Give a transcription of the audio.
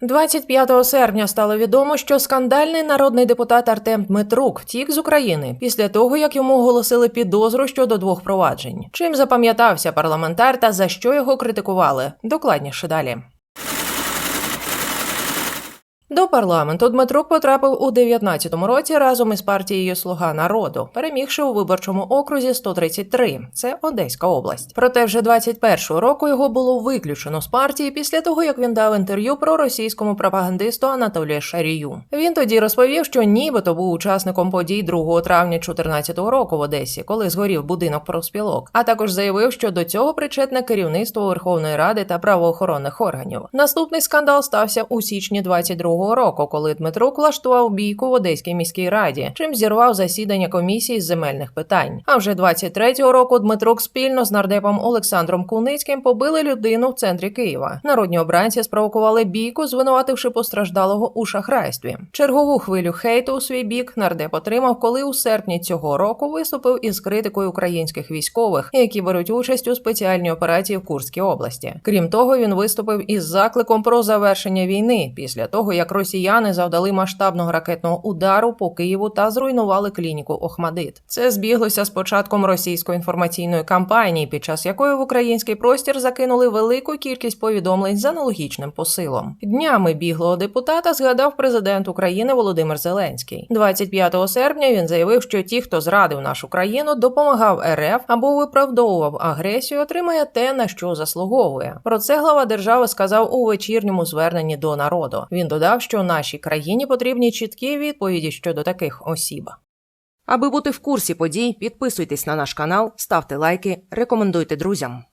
25 серпня стало відомо, що скандальний народний депутат Артем Дмитрук втік з України після того, як йому оголосили підозру щодо двох проваджень. Чим запам'ятався парламентар та за що його критикували? Докладніше далі. До парламенту Дмитрук потрапив у 19-му році разом із партією Слуга народу, перемігши у виборчому окрузі 133. Це Одеська область. Проте вже 21-го року його було виключено з партії після того, як він дав інтерв'ю про російському пропагандисту Анатолія Шарію. Він тоді розповів, що нібито був учасником подій 2 травня 2014 року в Одесі, коли згорів будинок профспілок. А також заявив, що до цього причетне керівництво Верховної Ради та правоохоронних органів. Наступний скандал стався у січні 22 року, коли Дмитрук влаштував бійку в Одеській міській раді, чим зірвав засідання комісії з земельних питань. А вже 23-го року Дмитрук спільно з нардепом Олександром Куницьким побили людину в центрі Києва. Народні обранці спровокували бійку, звинувативши постраждалого у шахрайстві. Чергову хвилю хейту у свій бік нардеп отримав, коли у серпні цього року виступив із критикою українських військових, які беруть участь у спеціальній операції в Курській області. Крім того, він виступив із закликом про завершення війни після того, як росіяни завдали масштабного ракетного удару по Києву та зруйнували клініку Охмадит. Це збіглося з початком російської інформаційної кампанії, під час якої в український простір закинули велику кількість повідомлень з аналогічним посилом. Днями біглого депутата згадав президент України Володимир Зеленський. 25 серпня він заявив, що ті, хто зрадив нашу країну, допомагав РФ або виправдовував агресію, отримає те, на що заслуговує. Про це глава держави сказав у вечірньому зверненні до народу. Він додав, що нашій країні потрібні чіткі відповіді щодо таких осіб. Аби бути в курсі подій, підписуйтесь на наш канал, ставте лайки, рекомендуйте друзям.